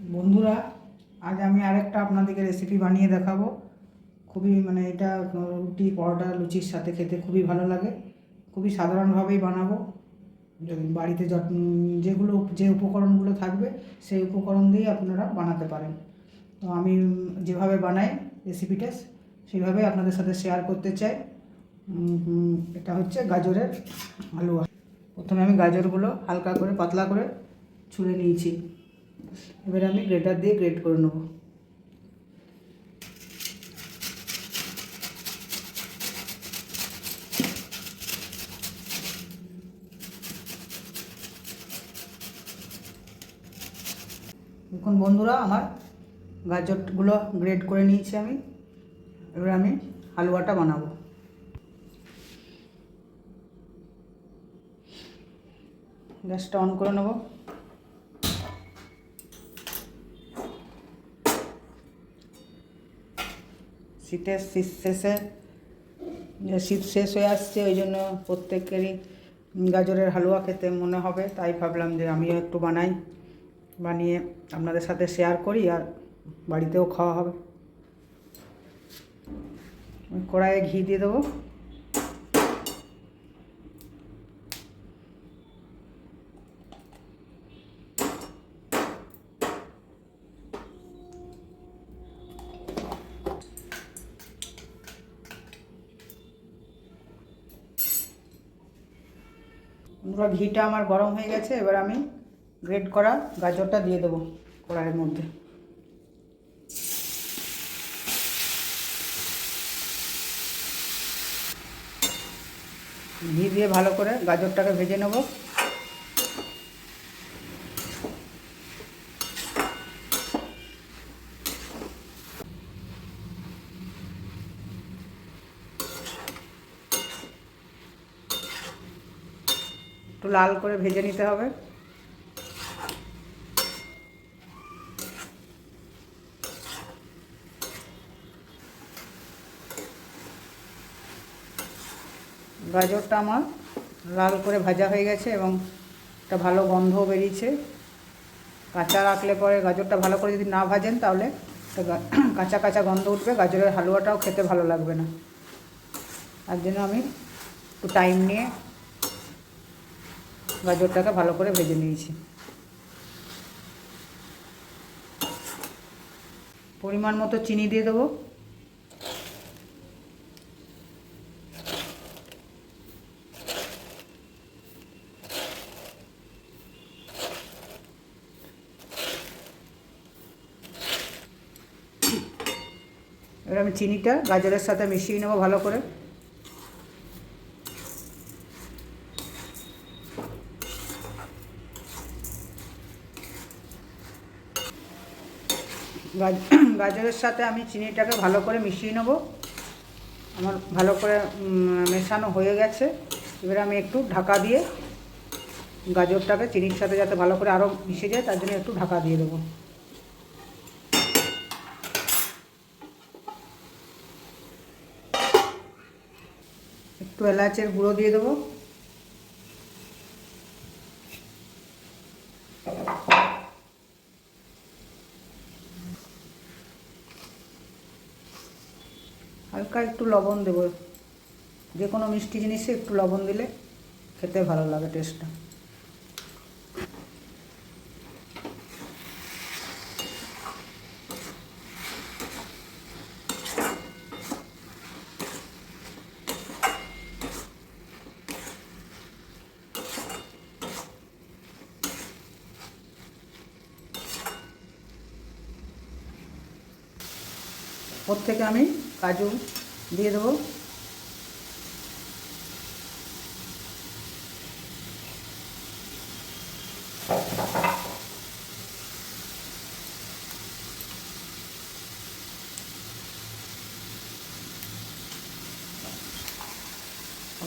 বন্ধুরা, আজ আমি আরেকটা আপনাদেরকে রেসিপি বানিয়ে দেখাবো। খুবই মানে এটা, রুটি, পরোটা, লুচির সাথে খেতে খুবই ভালো লাগে। খুবই সাধারণভাবেই বানাবো। যদি বাড়িতে যত, যেগুলো, যে উপকরণগুলো থাকবে, সেই উপকরণ দিয়ে আপনারা বানাতে পারেন। তো আমি যেভাবে বানাই রেসিপিটা সেইভাবে আপনাদের সাথে শেয়ার করতে চাই। এটা হচ্ছে গাজরের হালুয়া। প্রথমে আমি গাজরগুলো হালকা করে, পাতলা করে ছুলে নিয়েছি। এবারে আমি গ্রেটার দিয়ে গ্রেট করে নেব। দেখুন বন্ধুরা, আমার গাজরগুলো গ্রেট করে নিয়েছি আমি। এবার আমি হালুয়াটা বানাবো। গ্যাসটা অন করে নেব। শীতের শীত শেষে শীত শেষ হয়ে আসছে, ওই জন্য প্রত্যেকেরই গাজরের হালুয়া খেতে মনে হবে, তাই ভাবলাম যে আমিও একটু বানাই, বানিয়ে আপনাদের সাথে শেয়ার করি আর বাড়িতেও খাওয়া হবে। কড়াইয়ে ঘি দিয়ে দেবো। বন্ধুরা ঘিটা আমার গরম হয়ে গেছে, এবার আমি গ্রেড করা গাজরটা দিয়ে দেবো কড়াইয়ের মধ্যে। ঘি দিয়ে ভালো করে গাজরটাকে ভেজে নেব। লাল করে ভেজে নিতে হবে। গাজরটা আমার লাল করে ভাজা হয়ে গেছে এবং একটা ভালো গন্ধও বেরিয়েছে। কাঁচা রাখলে পরে গাজরটা ভালো করে যদি না ভাজেন তাহলে কাঁচা কাঁচা গন্ধ উঠবে, গাজরের হালুয়াটাও খেতে ভালো লাগবে না। তার জন্য আমি একটু টাইম নিয়ে গাজরটাকে ভালো করে ভেজে নিয়েছি। পরিমাণ মতো চিনি দিয়ে দেবো। এবার আমি চিনিটা গাজরের সাথে মিশিয়ে নেব ভালো করে। গাজরের সাথে আমি চিনিটাকে ভালো করে মিশিয়ে নেব। আমার ভালো করে মেশানো হয়ে গেছে। এবারে আমি একটু ঢাকা দিয়ে গাজরটাকে চিনির সাথে যাতে ভালো করে আরও মিশে যায়, তার জন্য একটু ঢাকা দিয়ে দেবো। একটু এলাচের গুঁড়ো দিয়ে দেবো। হালকা একটু লবণ দেবো। যে কোনো মিষ্টি জিনিসে একটু লবণ দিলে খেতে ভালো লাগে টেস্টটা ওর থেকে আমি কাজু দিয়ে দেবো।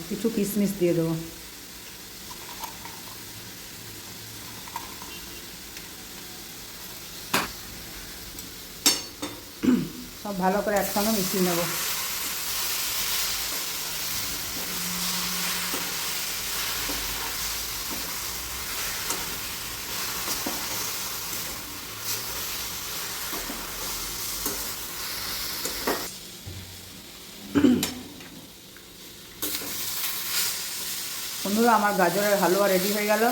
কিছু কিশমিশ দিয়ে দেবো। সব ভালো করে একসঙ্গে মিশিয়ে নেব। বন্ধুরা, আমার গাজরের হালুয়া রেডি হয়ে গেল।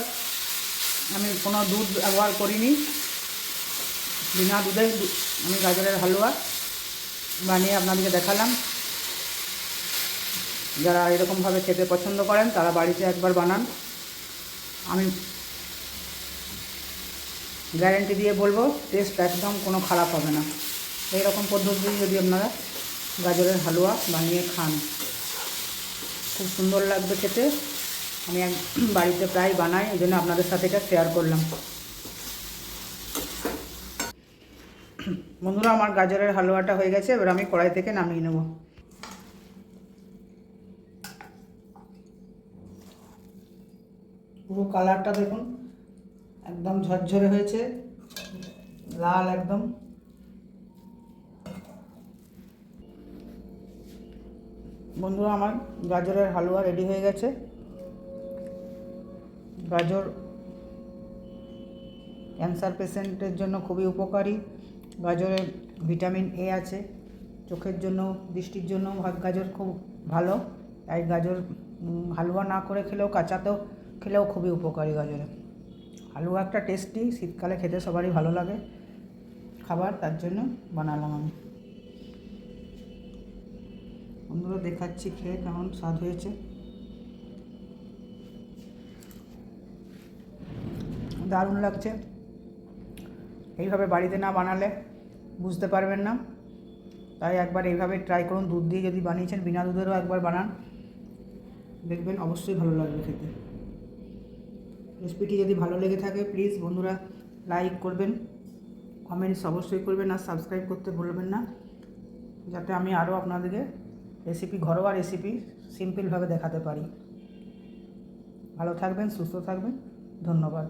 আমি কোনো দুধ ব্যবহার করিনি। বিনা দুধে আমি গাজরের হালুয়া বানিয়ে আপনাদেরকে দেখালাম। যারা এরকমভাবে খেতে পছন্দ করেন, তারা বাড়িতে একবার বানান। আমি গ্যারেন্টি দিয়ে বলব টেস্ট একদম কোনো খারাপ হবে না। এই রকম পদ্ধতি যদি আপনারা গাজরের হালুয়া বানিয়ে খান, খুব সুন্দর লাগবে খেতে। আমি এক বাড়িতে প্রায় বানাই ওই জন্য আপনাদের সাথে এটা শেয়ার করলাম। বন্ধুরা, আমার গাজরের হালুয়াটা হয়ে গেছে, এবার আমি কড়াই থেকে নামিয়ে নেব। পুরো কালারটা দেখুন, একদম ঝরঝরে হয়েছে, লাল একদম। বন্ধুরা, আমার গাজরের হালুয়া রেডি হয়ে গেছে। গাজর ক্যান্সার পেশেন্টের জন্য খুবই উপকারী। গাজরে ভিটামিন এ আছে। চোখের জন্য দৃষ্টির জন্য গাজর খুব ভালো। তাই গাজর হালুয়া না করে খেলেও, কাঁচাতেও খেলেও খুবই উপকারী গাজরে। হালুয়া একটা টেস্টি শীতকালে খেতে সবারই ভালো লাগে খাবার, তার জন্য বানালাম আমি। বন্ধুরা, দেখাচ্ছি খেয়ে কেমন স্বাদ হয়েছে। দারুণ লাগছে। এইভাবে বাড়িতে না বানালে বুঝতে পারবেন না। তাই একবার এইভাবে ট্রাই করুন। দুধ দিয়ে যদি বানিয়েছেন, বিনা দুধেরও একবার বানান। দেখবেন অবশ্যই ভালো লাগবে খেতে। রেসিপিটি যদি ভালো লেগে থাকে প্লিজ বন্ধুরা লাইক করবেন। কমেন্টস অবশ্যই করবেন। আর সাবস্ক্রাইব করতে ভুলবেন না। যাতে আমি আরও আপনাদেরকে রেসিপি ঘরোয়া রেসিপি সিম্পলভাবে দেখাতে পারি। ভালো থাকবেন, সুস্থ থাকবেন। ধন্যবাদ।